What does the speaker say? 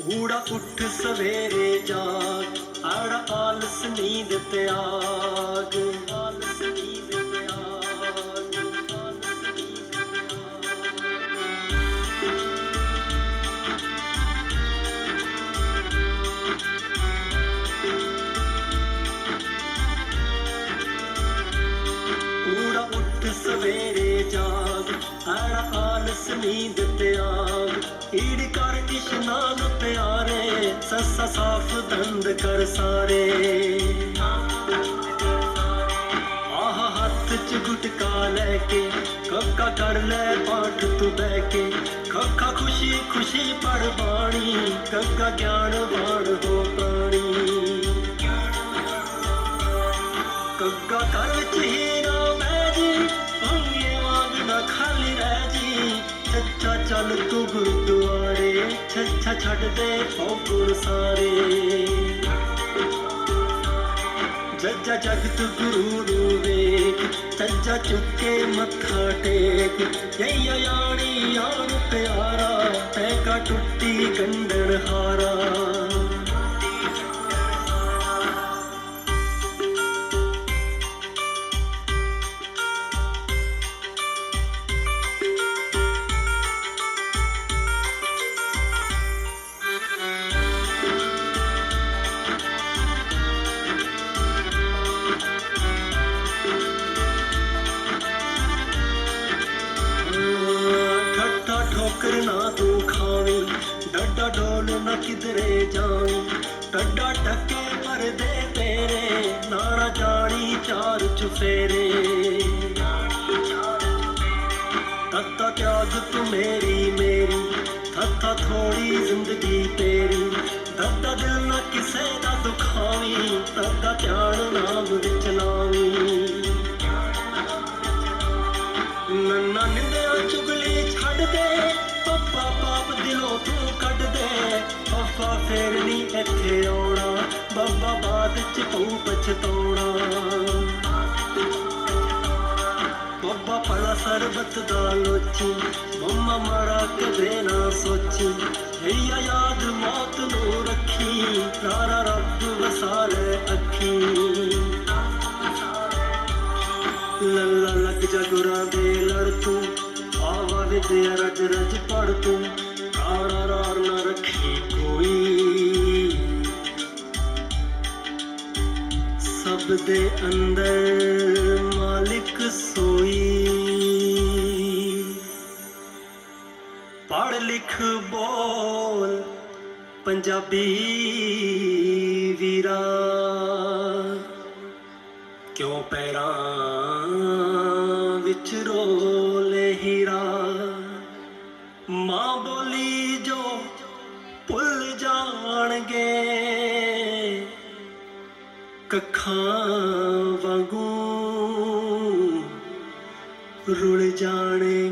ਊੜਾ ਉੱਠ ਸਵੇਰੇ ਜਾਗ ਆੜਾ ਆਲਸ ਨੀਂਦ ਤਿਆਗ ਆਲਸ ਨੀਂਦ ਤਿਆਗ ਆਲਸ ਨੀਂਦ ਤਿਆਗ ਊੜਾ ਉੱਠ ਸਵੇਰੇ ਜਾਗ ਆੜਾ ਆਲਸ ਨੀਂਦ ਤਿਆਗ ਈੜ ਕਰ ਇਸ਼ਨਾਨ ਪਿਆਰੇ, ਸੱਸਾ ਸਾਫ਼ ਦੰਦ ਕਰ ਸਾਰੇ। ਆਹ ਹੱਥ ਚ ਗੁਟਕਾ ਲੈ ਕੇ ਕੱਕਾ ਕਰ ਲੈ ਪਾਠ ਤੂੰ ਬਹਿ ਕੇ। ਖੱਖਾ ਖੁਸ਼ੀ ਖੁਸ਼ੀ ਪਰ ਬਾਣੀ ਕੱਕਾ ਗਿਆਨ ਬਾਣ ਹੋ ਚੱਲ ਤੂੰ ਗੁਰਦੁਆਰੇ ਛੱਛਾ ਛੱਡ ਦੇ ਉਹ ਗੁਰ ਸਾਰੇ। ਜੱਜਾ ਜਗਤ ਗੁਰੂ ਨੂੰ ਵੇਖ ਸੱਜਾ ਚੁੱਕੇ ਮੱਥਾ ਟੇਕ। ਜਈਆ ਯਾਣੀ ਯਾਰ ਪਿਆਰਾ ਤੈ ਕਾ ਟੁੱਟੀ ਕੰਡਣ ਹਾਰਾ। ਨਾ ਤੂੰ ਖਾਵੀਂ ਡੱਡਾ ਡੋਲ ਨਾ ਕਿਧਰੇ ਜਾਵੀਂ। ਟੱਡਾ ਟੱਕੇ ਪਰਦੇ ਤੇਰੇ, ਨਾਰਾ ਜਾਣੀ ਚਾਰ ਚੁਫੇਰੇ ਤੱਤਾ ਤਿਆਗ ਤੂੰ ਮੇਰੀ ਮੇਰੀ ਥੱਥਾ ਥੋੜੀ ਜ਼ਿੰਦਗੀ ਤੇਰੀ। ਦੱਦਾ ਦਿਲ ਨਾ ਕਿਸੇ ਦਾ ਦੁਖਾਵੀਂ ਤੱਦਾ ਧਿਆਨ ਨਾਮ ਵਿੱਚ ਬਾਦ ਚ ਪਛਤਾਉਣਾ। ਬੱਬਾ ਪਲਾ ਸਰਬਤ ਦਾ ਲੋਚੀ, ਮੰਮਾ ਮਾਰਾ ਕਦੇ ਨਾ ਸੋਚੀ। ਹਈਆ ਯਾਦ ਮੌਤ ਨੂੰ ਰੱਖੀ, ਨਾਰਾ ਰੱਬ ਵਸਾਲੇ ਅੱਖੀ। ਲੱਲਾ ਲੱਗ ਜਾ ਗੁਰਾਂ ਦੇ ਲੜ ਤੂੰ ਆਵਾ ਵਿਦਿਆ ਰਜ ਰਜ ਪੜ ਤੂੰ ਸਭ ਦੇ ਅੰਦਰ ਮਾਲਿਕ ਸੋਈ। ਪੜ ਲਿਖ ਬੋਲ ਪੰਜਾਬੀ ਵੀਰਾ। ਕਿਉਂ ਪੈਰਾਂ ਵਿੱਚ ਰੋਲ ਕੱਖਾਂ ਵਾਂਗੂ ਰੁੜ ਜਾਣੇ।